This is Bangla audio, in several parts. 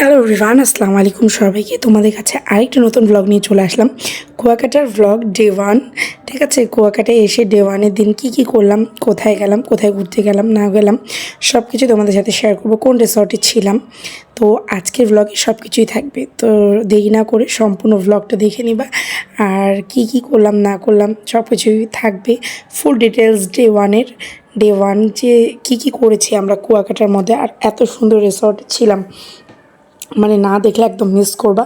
হ্যালো রিভান আসসালামু আলাইকুম সবাইকে। তোমাদের কাছে আরেকটা নতুন ব্লগ নিয়ে চলে আসলাম। কুয়াকাটার ব্লগ ডে ওয়ান ঠিক আছে, কুয়াকাটায় এসে ডে ওয়ানের দিন কী কী করলাম, কোথায় গেলাম, কোথায় ঘুরতে গেলাম, না গেলাম সব কিছু তোমাদের সাথে শেয়ার করব। কোন রিসর্টে ছিলাম? তো আজকের ব্লগে সব কিছুই থাকবে। তো দেরি না করে সম্পূর্ণ ব্লগটা দেখে নিবা। আর কি কি করলাম, না করলাম সব কিছুই থাকবে ফুল ডিটেলস ডে ওয়ানের ডে ওয়ান যে কী কী করেছি আমরা কুয়াকাটার মধ্যে, আর এত সুন্দর রিসর্ট ছিলাম। মানে না দেখলে একদম মিস করবা।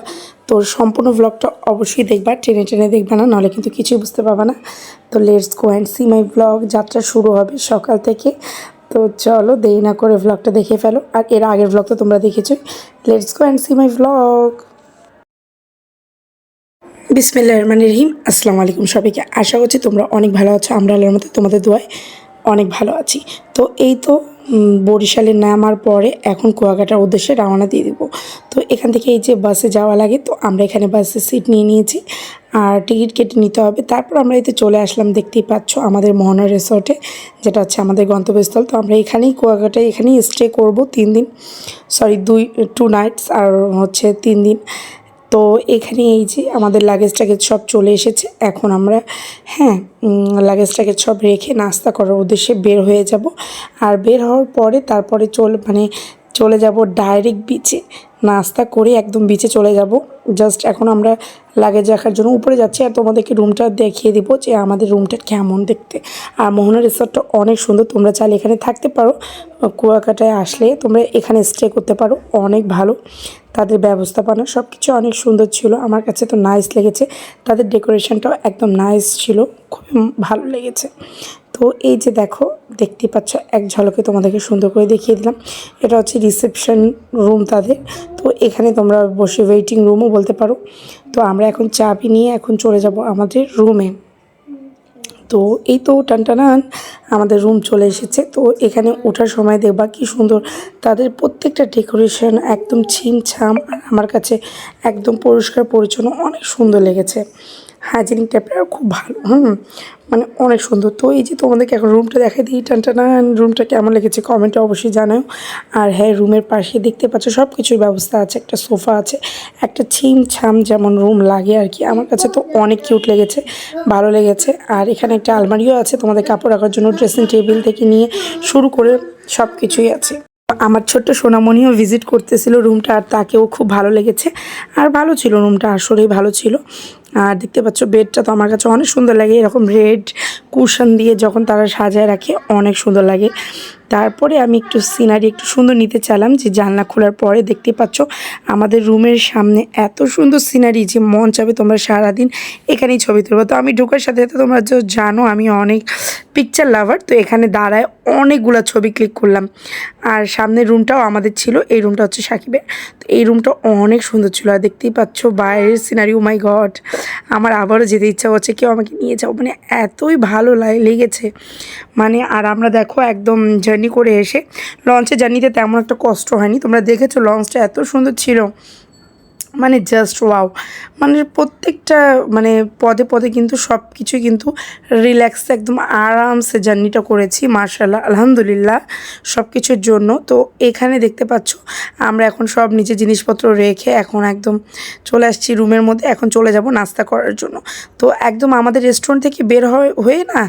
তো সম্পূর্ণ ব্লগটা অবশ্যই দেখবা ট্রেনে ট্রেনে দেখবা না, নাহলে কিন্তু কিছুই বুঝতে পারবা না। তো let's go and see my vlog যাত্রা শুরু হবে সকাল থেকে। তো চলো দেরি না করে ব্লগটা দেখে ফেলো। আর এর আগের ব্লগ তো তোমরা দেখেছ let's go and see my vlog বিসমিল্লাহ রহমান রহিম। আসসালামু আলাইকুম সবাইকে। আশা করছি তোমরা অনেক ভালো আছো। আমরা আল্লাহর মতো তোমাদের দোয়ায় অনেক ভালো আছি। তো এই তো বরিশালে নামার পরে এখন কুয়াকাটার উদ্দেশ্যে রওনা দিয়ে দিব। তো এখান থেকে এই যে বাসে যাওয়া লাগে, তো আমরা এখানে বাসে সিট নিয়ে নিয়েছি। আর টিকিট কেটে নিতে হবে। তারপর আমরা এতে চলে আসলাম, দেখতেই পাচ্ছ আমাদের মোহনা রিসর্টে, যেটা হচ্ছে আমাদের গন্তব্যস্থল। তো আমরা এখানেই কুয়াকাটায় এখানেই স্টে করব তিন দিন সরি দুই টু নাইটস আর হচ্ছে তিন দিন। তো এখানে এই যে আমাদের লাগেজ টাগেজ সব চলে এসেছে। এখন আমরা হ্যাঁ লাগেজ টাগেজ সব রেখে নাস্তা করার উদ্দেশ্যে বের হয়ে যাব। আর বের হওয়ার পরে তারপরে চল মানে চলে যাব ডাইরেক্ট বিচে নাস্তা করে একদম বিচে চলে যাব। জাস্ট এখন আমরা লাগেজ রাখার জন্য উপরে যাচ্ছি আর তোমাদেরকে রুমটা দেখিয়ে দিব যে আমাদের রুমটা কেমন দেখতে। আর মোহনা রিসর্টটা অনেক সুন্দর, তোমরা চাইলে এখানে থাকতে পারো। কুয়াকাটায় আসলে তোমরা এখানে স্টে করতে পারো, অনেক ভালো। তাদের ব্যবস্থাপনা সব কিছু অনেক সুন্দর ছিল, আমার কাছে তো নাইস লেগেছে। তাদের ডেকোরেশনটাও একদম নাইস ছিল, খুবই ভালো লেগেছে। তো এই যে দেখো, দেখতেই পাচ্ছ, এক ঝলকে তোমাদেরকে সুন্দর করে দেখিয়ে দিলাম। এটা হচ্ছে রিসেপশন রুম তাদের। তো এখানে তোমরা বসে ওয়েটিং রুমও বলতে পারো। তো আমরা এখন চাবি নিয়ে এখন চলে যাব আমাদের রুমে তো এই তো টানটানান, আমাদের রুম চলে এসেছে। তো এখানে ওঠার সময় দেখবা কি সুন্দর, তাদের প্রত্যেকটা ডেকোরেশন একদম ছিমছাম, আর আমার কাছে একদম পরিষ্কার পরিচ্ছন্ন, অনেক সুন্দর লেগেছে। হাইজেনিক টাইপের আর খুব ভালো, হুম মানে অনেক সুন্দর। তো এই যে তোমাদেরকে এখন রুমটা দেখাই দিই টানটানান রুমটা কেমন লেগেছে কমেন্টে অবশ্যই জানাও। আর হ্যাঁ রুমের পাশে দেখতে পাচ্ছ সব কিছুর ব্যবস্থা আছে, একটা সোফা আছে, একটা ছিম ছাম যেমন রুম লাগে আর কি। আমার কাছে তো অনেক কিউট লেগেছে, ভালো লেগেছে। আর এখানে একটা আলমারিও আছে, তোমাদের কাপড় রাখার জন্য ড্রেসিং টেবিল থেকে নিয়ে শুরু করে সব কিছুই আছে। আমার ছোট্ট সোনামণিও ভিজিট করতেছিল রুমটা আর তাকেও খুব ভালো লেগেছে। আর ভালো ছিল রুমটা আসলেই ভালো ছিল। আর দেখতে পাচ্ছ বেডটা তো আমার কাছে অনেক সুন্দর লাগে। এরকম রেড কুশন দিয়ে যখন তারা সাজায় রাখে, অনেক সুন্দর লাগে। তারপরে আমি একটু সিনারি একটু সুন্দর নিতে চাইলাম যে জানলা খোলার পরে দেখতে পাচ্ছ আমাদের রুমের সামনে এত সুন্দর সিনারি যে মন চাবে তোমরা সারাদিন এখানেই ছবি তুলবো। তো আমি ঢোকার সাথে সাথে তোমরা যে জানো আমি অনেক পিকচার লাভার তো এখানে দাঁড়ায় অনেকগুলো ছবি ক্লিক করলাম। আর সামনের রুমটাও আমাদের ছিল, এই রুমটা হচ্ছে সাকিবের। তো এই রুমটা অনেক সুন্দর ছিল। আর দেখতেই পাচ্ছ বাইরের সিনারি ও মাই গড আমার আবারও যেতে ইচ্ছা করছে, কেউ আমাকে নিয়ে যাও। মানে এতই ভালো লেগেছে। মানে আর আমরা দেখো একদম জার্নি করে এসে লঞ্চে জার্নিতে তেমন একটা কষ্ট হয়নি। তোমরা দেখেছ লঞ্চটা এত সুন্দর ছিল। মানে জাস্ট ওয়াও মানে প্রত্যেকটা মানে পদে পদে কিন্তু সব কিছু কিন্তু রিল্যাক্স একদম আরামসে জার্নিটা করেছি মার্শাল্লাহ আলহামদুলিল্লাহ সব কিছুর জন্য। তো এখানে দেখতে পাচ্ছ, আমরা এখন সব নিচে জিনিসপত্র রেখে এখন একদম চলে আসছি রুমের মধ্যে, এখন চলে যাব নাস্তা করার জন্য। তো একদম আমাদের রেস্টুরেন্ট থেকে বের হয়ে না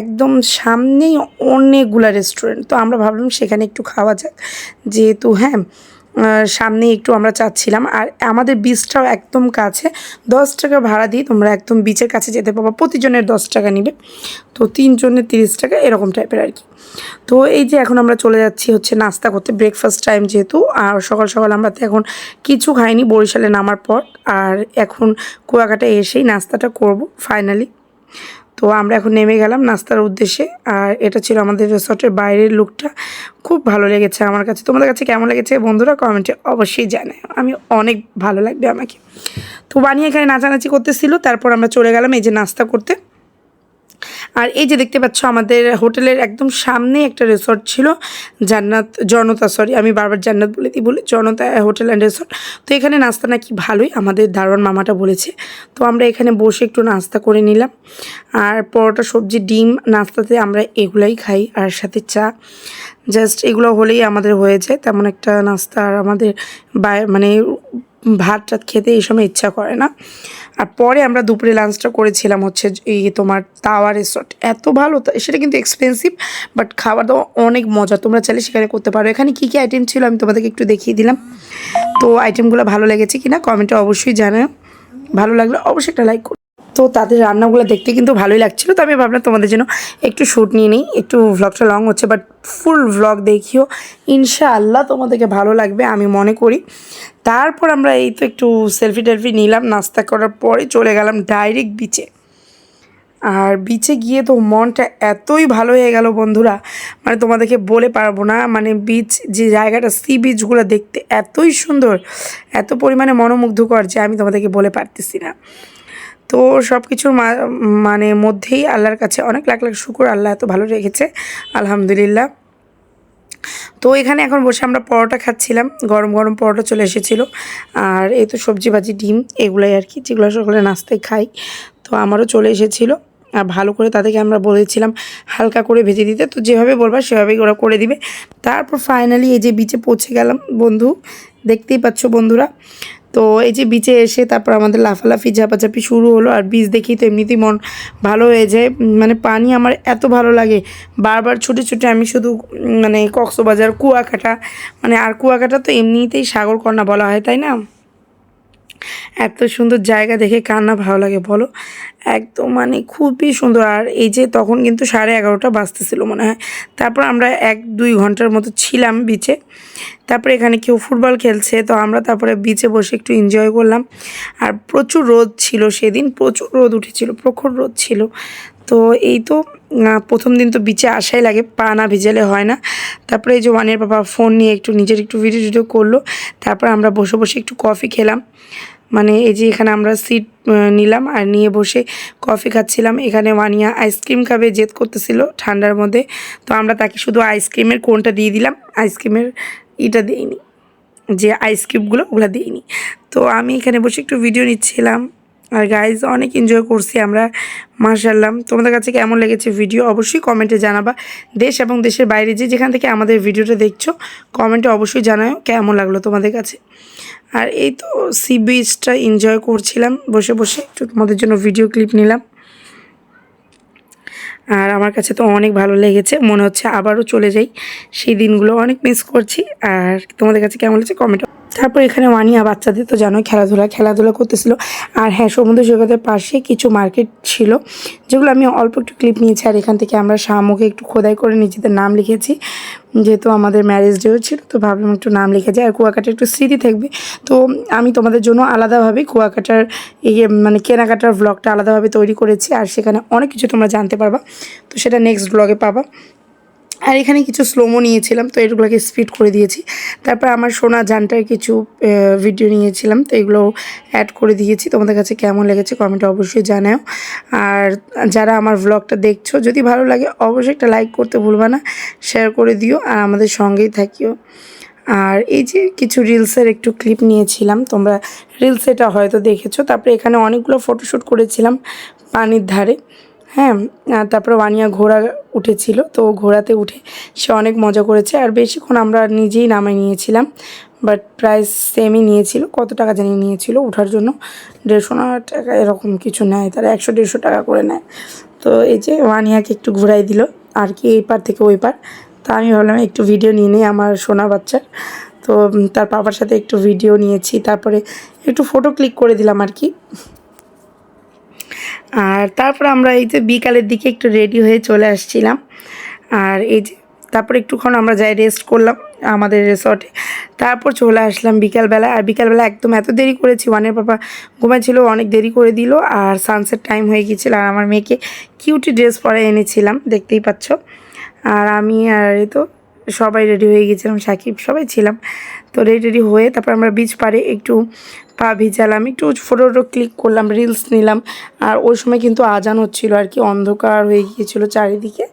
একদম সামনেই অনেকগুলা রেস্টুরেন্ট তো আমরা ভাবলাম সেখানে একটু খাওয়া যাক। যেহেতু হ্যাঁ সামনে একটু আমরা চাচ্ছিলাম। আর আমাদের বিচটাও একদম কাছে। দশ টাকা ভাড়া দিয়ে তোমরা একদম বিচের কাছে যেতে পারব। প্রতিজনের দশ টাকা নিবে। তো তিনজনের তিরিশ টাকা এরকম টাইপের আর কি। তো এই যে এখন আমরা চলে যাচ্ছি হচ্ছে নাস্তা করতে। ব্রেকফাস্ট টাইম যেহেতু, আর সকাল সকাল আমরা তো এখন কিছু খাইনি বরিশালে নামার পর। আর এখন কুয়াকাটা এসেই নাস্তাটা করব ফাইনালি তো আমরা এখন নেমে গেলাম নাস্তার উদ্দেশ্যে। আর এটা ছিল আমাদের রিসর্টের বাইরের লুকটা। খুব ভালো লেগেছে আমার কাছে। তোমাদের কাছে কেমন লেগেছে বন্ধুরা কমেন্টে অবশ্যই জানায় আমি অনেক ভালো লাগবে আমাকে। তো বানিয়ে এখানে নাচানাচি করতেছিল। তারপর আমরা চলে গেলাম এই যে নাস্তা করতে। আর এই যে দেখতে পাচ্ছ, আমাদের হোটেলের একদম সামনে একটা রিসর্ট ছিল, জান্নাত, জনতা সরি আমি বারবার জান্নাত বলে দিই, বলি জনতা হোটেল অ্যান্ড রিসর্ট তো এখানে নাস্তা নাকি ভালোই, আমাদের দারোয়ান মামাটা বলেছে। তো আমরা এখানে বসে একটু নাস্তা করে নিলাম। আর পরোটা, সবজি, ডিম নাস্তাতে আমরা এগুলাই খাই, আর সাথে চা। জাস্ট এগুলো হলেই আমাদের হয়ে যায়, তেমন একটা নাস্তা আর আমাদের মানে ভাত টাত খেতে এই সময় ইচ্ছা করে না। আর পরে আমরা দুপুরে লাঞ্চটা করেছিলাম হচ্ছে এই তোমার তাওয়া রিসর্ট এত ভালো সেটা কিন্তু এক্সপেন্সিভ বাট খাবার দাওয়া অনেক মজা। তোমরা চাইলে সেখানে করতে পারো। এখানে কী কী আইটেম ছিল আমি তোমাদেরকে একটু দেখিয়ে দিলাম। তো আইটেমগুলো ভালো লেগেছে কিনা কমেন্টে অবশ্যই জানাও। ভালো লাগলে অবশ্যই একটা লাইক করো। তো তাদের রান্নাগুলো দেখতে কিন্তু ভালোই লাগছিল। তো আমি ভাবলাম তোমাদের জন্য একটু শ্যুট নিয়ে নিই। একটু ভ্লগটা লং হচ্ছে বাট ফুল ভ্লগ দেখিও। ইনশাআল্লাহ তোমাদেরকে ভালো লাগবে, আমি মনে করি। তারপর আমরা এই তো একটু সেলফি টেলফি নিলাম, নাস্তা করার পরে চলে গেলাম ডাইরেক্ট বিচে আর বিচে গিয়ে তো মনটা এতই ভালো হয়ে গেল বন্ধুরা মানে তোমাদেরকে বলে পারব না মানে বিচ যে জায়গাটা সি বিচগুলো দেখতে এতই সুন্দর, এত পরিমাণে মনোমুগ্ধকর যে আমি তোমাদেরকে বলে পারতেছি না। তো সব কিছুর মানে মধ্যেই আল্লাহর কাছে অনেক লাখ লাখ শুকুর, আল্লাহ এত ভালো রেখেছে, আলহামদুলিল্লাহ। তো এখানে এখন বসে আমরা পরোটা খাচ্ছিলাম, গরম গরম পরোটা চলে এসেছিল। আর এই তো সবজি ভাজি, ডিম, এগুলাই আর কি, যেগুলো সকলে নাস্তায় খাই তো আমারও চলে এসেছিল। আর ভালো করে তাদেরকে আমরা বলেছিলাম হালকা করে ভেজে দিতে। তো যেভাবে বলবা সেভাবেই ওরা করে দিবে। তারপর ফাইনালি এই যে বিচে পৌঁছে গেলাম বন্ধু, দেখতেই পাচ্ছ বন্ধুরা। তো এই যে বিচে এসে তারপর আমাদের লাফালাফি, ঝাপাঝাপি শুরু হলো আর বীজ দেখি তো এমনিতেই মন ভালো হয়ে যায়। মানে পানি আমার এত ভালো লাগে। বারবার ছুটে ছুটে আমি শুধু মানে কক্সবাজার, কুয়াকাটা মানে আর কুয়াকাটা তো এমনিতেই সাগরকন্যা বলা হয়, তাই না? এত সুন্দর জায়গা দেখে কার না ভালো লাগে বলো? একদম মানে খুবই সুন্দর। আর এই যে তখন কিন্তু সাড়ে এগারোটা বাজতেছিল মনে হয়। তারপর আমরা এক দুই ঘণ্টার মতো ছিলাম বিচে তারপরে এখানে কেউ ফুটবল খেলছে, তো আমরা তারপরে বিচে বসে একটু এনজয় করলাম। আর প্রচুর রোদ ছিল সেদিন, প্রচুর রোদ উঠেছিল, প্রখর রোদ ছিল। তো এই তো প্রথম দিন তো বিচে আসাই লাগে, পা না ভিজালে হয় না। তারপরে এই যে ওয়ানের বাবা ফোন নিয়ে একটু নিজের একটু ভিডিও টিডিও করল, তারপর আমরা বসে বসে একটু কফি খেলাম। মানে এই যে এখানে আমরা সিট নিলাম আর নিয়ে বসে কফি খাচ্ছিলাম। এখানে ওয়ানিয়া আইসক্রিম খাবে, জেদ করতেছিল ঠান্ডার মধ্যে। তো আমরা তাকে শুধু আইসক্রিমের কোনটা দিয়ে দিলাম আইসক্রিমের ইটা দিইনি। যে আইসক্রিমগুলো ওগুলো দিইনি। তো আমি এখানে বসে একটু ভিডিও নিচ্ছিলাম। আর গাইজ অনেক এনজয় করছি আমরা মার্শাল্লাম তোমাদের কাছে কেমন লেগেছে ভিডিও অবশ্যই কমেন্টে জানাবা। দেশ এবং দেশের বাইরে যে যেখান থেকে আমাদের ভিডিওটা দেখছ কমেন্টে অবশ্যই জানাও কেমন লাগল তোমাদের কাছে। আর এই তো সি বিচটা এনজয় করছিলাম, বসে বসে। একটু তোমাদের জন্য ভিডিও ক্লিপ নিলাম। আর আমার কাছে তো অনেক ভালো লেগেছে। মনে হচ্ছে আবারও চলে যাই। সেই দিনগুলো অনেক মিস করছি। আর তোমাদের কাছে কেমন লেগেছে কমেন্ট তারপর এখানে ওয়ানিয়া বাচ্চাদের তো জানো খেলাধুলা খেলাধুলা করতেছিল। আর হ্যাঁ সমুদ্র সৈকতের পাশে কিছু মার্কেট ছিল, যেগুলো আমি অল্প একটু ক্লিপ নিয়েছি। আর এখান থেকে আমরা শামুকে একটু খোদাই করে নিজেদের নাম লিখেছি। যেহেতু আমাদের ম্যারেজ ডেও ছিল, তো ভাবলাম একটু নাম লিখে যায় আর কুয়াকাটা একটু স্মৃতি থাকবে। তো আমি তোমাদের জন্য আলাদাভাবে কুয়াকাটার ইয়ে মানে কেনাকাটার ব্লগটা আলাদাভাবে তৈরি করেছি, আর সেখানে অনেক কিছু তোমরা জানতে পারবা। তো সেটা নেক্সট ব্লগে পাবা। আর এখানে কিছু স্লোমো নিয়েছিলাম, তো এগুলোকে স্পিড করে দিয়েছি। তারপর আমার সোনা জানটার কিছু ভিডিও নিয়েছিলাম, তো এগুলো অ্যাড করে দিয়েছি। তোমাদের কাছে কেমন লেগেছে কমেন্টে অবশ্যই জানাও। আর যারা আমার ব্লগটা দেখছ, যদি ভালো লাগে, অবশ্যই একটা লাইক করতে ভুলবা না শেয়ার করে দিও, আর আমাদের সঙ্গেই থাকিও। আর এই যে কিছু রিলসের একটু ক্লিপ নিয়েছিলাম, তোমরা রিলস এটা হয়তো দেখেছ। তারপরে এখানে অনেকগুলো ফটোশ্যুট করেছিলাম পানির ধারে। হ্যাঁ তারপরে ওয়ানিয়া ঘোড়া উঠেছিল। তো ঘোড়াতে উঠে সে অনেক মজা করেছে। আর বেশিক্ষণ আমরা নিজেই নামে নিয়েছিলাম বাট প্রাইস সেমই নিয়েছিল। কত টাকা জানি নিয়েছিল ওঠার জন্য। দেড়শো না টাকা এরকম কিছু নেয়, তারা একশো দেড়শো টাকা করে নেয়। তো এই যে ওয়ানিয়াকে একটু ঘুরাই দিল, আর কি এই পার থেকে ওই পার। তা আমি ভাবলাম একটু ভিডিও নিয়ে নিই আমার সোনা বাচ্চার। তো তার বাবার সাথে একটু ভিডিও নিয়েছি। তারপরে একটু ফটো ক্লিক করে দিলাম আর কি। আর তারপর আমরা এই যে বিকালের দিকে একটু রেডি হয়ে চলে আসছিলাম। আর এই যে তারপর একটুক্ষণ আমরা যাই রেস্ট করলাম আমাদের রিসর্টে তারপর চলে আসলাম বিকালবেলা। আর বিকালবেলা একদম এত দেরি করেছি, ওয়ানের পাপা ঘুমাচ্ছিল অনেক দেরি করে দিল। আর সানসেট টাইম হয়ে গিয়েছিল। আর আমার মেয়েকে কিউটি ড্রেস পরে এনেছিলাম, দেখতেই পাচ্ছ। আর আমি আর এই তো সবাই রেডি হয়ে গেছিলাম সাকিব সবাই ছিলাম। তো রেডি রেডি হয়ে তারপর আমরা বিচ পাড়ে একটু পা ভিজালাম, একটু ফটো টটো ক্লিক করলাম রিলস নিলাম। আর ওই সময় কিন্তু আজান হচ্ছিল আর কি, অন্ধকার হয়ে গিয়েছিল চারিদিকে,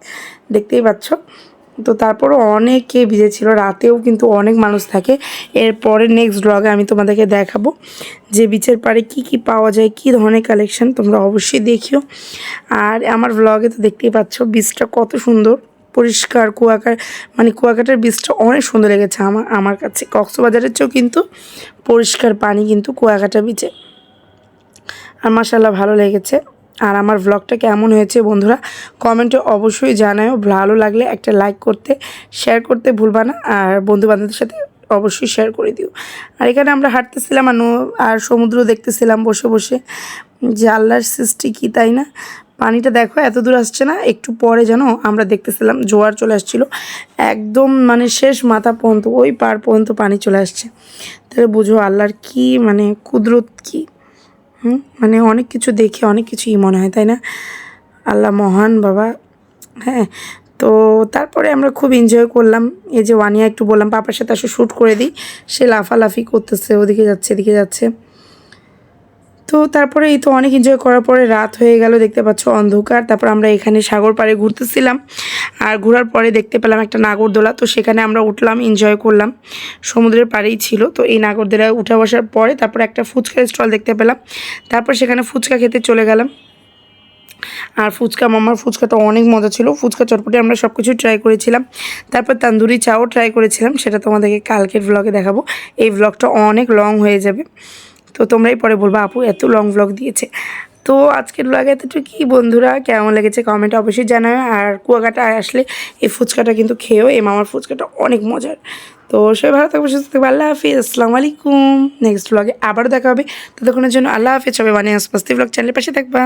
দেখতেই পাচ্ছ। তো তারপরও অনেকে ভিজেছিল, রাতেও কিন্তু অনেক মানুষ থাকে। এরপরে নেক্সট ব্লগে আমি তোমাদেরকে দেখাবো যে বিচের পাড়ে কি কি পাওয়া যায়, কি ধরনের কালেকশন তোমরা অবশ্যই দেখিও। আর আমার ব্লগে তো দেখতেই পাচ্ছ বীজটা কত সুন্দর। পরিষ্কার কুয়াকার মানে কুয়াকাটার বীজটা অনেক সুন্দর লেগেছে আমার আমার কাছে। কক্সবাজারের চেয়েও কিন্তু পরিষ্কার পানি কিন্তু কুয়াকাটা বিচে আর মাসাল্লাহ ভালো লেগেছে। আর আমার ব্লগটা কেমন হয়েছে বন্ধুরা, কমেন্টে অবশ্যই জানাও ভালো লাগলে একটা লাইক করতে শেয়ার করতে ভুলবা না। আর বন্ধু বান্ধবদের সাথে অবশ্যই শেয়ার করে দিও। আর এখানে আমরা হাঁটতেছিলাম আর আর সমুদ্র দেখতেছিলাম বসে বসে। যে আল্লাহর সৃষ্টি কী, তাই না? পানিটা দেখো, এত দূর আসছে না, একটু পরে যেন আমরা দেখতেছিলাম, জোয়ার চলে আসছিল। একদম মানে শেষ মাথা পর্যন্ত, ওই পার পর্যন্ত পানি চলে আসছে। তাহলে বুঝো আল্লাহর কি মানে কুদরত কী? হুম? মানে অনেক কিছু দেখে অনেক কিছুই মনে হয়, তাই না? আল্লাহ মহান বাবা হ্যাঁ? তো তারপরে আমরা খুব এনজয় করলাম। এই যে ওয়ানিয়া একটু বললাম, পাপার সাথে আসলে শ্যুট করে দিই। সে লাফালাফি করতেছে, ওদিকে যাচ্ছে, এদিকে যাচ্ছে। তো তারপরে এই তো অনেক এনজয় করার পরে রাত হয়ে গেল, দেখতে পাচ্ছ অন্ধকার। তারপর আমরা এখানে সাগর পাড়ে ঘুরতেছিলাম। আর ঘোরার পরে দেখতে পেলাম একটা নাগরদোলা, তো সেখানে আমরা উঠলাম এনজয় করলাম। সমুদ্রের পাড়েই ছিল, তো এই নাগরদোলায় উঠে বসার পরে তারপর একটা ফুচকা স্টল দেখতে পেলাম। তারপর সেখানে ফুচকা খেতে চলে গেলাম। আর ফুচকা মামার ফুচকাটা অনেক মজা ছিল। ফুচকা চটপটি আমরা সব কিছু ট্রাই করেছিলাম। তারপর তান্দুরি চাও ট্রাই করেছিলাম, সেটা তোমাদেরকে কালকের ব্লগে দেখাবো। এই ব্লগটা অনেক লং হয়ে যাবে। তো তোমরাই পরে বলব, আপু, এত লং ব্লগ দিয়েছে। তো আজকের ব্লগে এতটুকুই বন্ধুরা, কেমন লেগেছে কমেন্টে অবশ্যই জানাও। আর কুয়াকাটা আসলে এই ফুচকাটা কিন্তু খেয়েও এই মামার ফুচকাটা অনেক মজার। তো সবাই ভালো থাকবে, সুস্থ থাকবে, আল্লাহ হাফিজ। আসসালামু আলাইকুম। নেক্সট ব্লগে আবারও দেখা হবে। ততক্ষণের জন্য আল্লাহ হাফিজ। সবাই মানে আসপাস্তি ব্লগ চ্যানেলের পাশে থাকবা।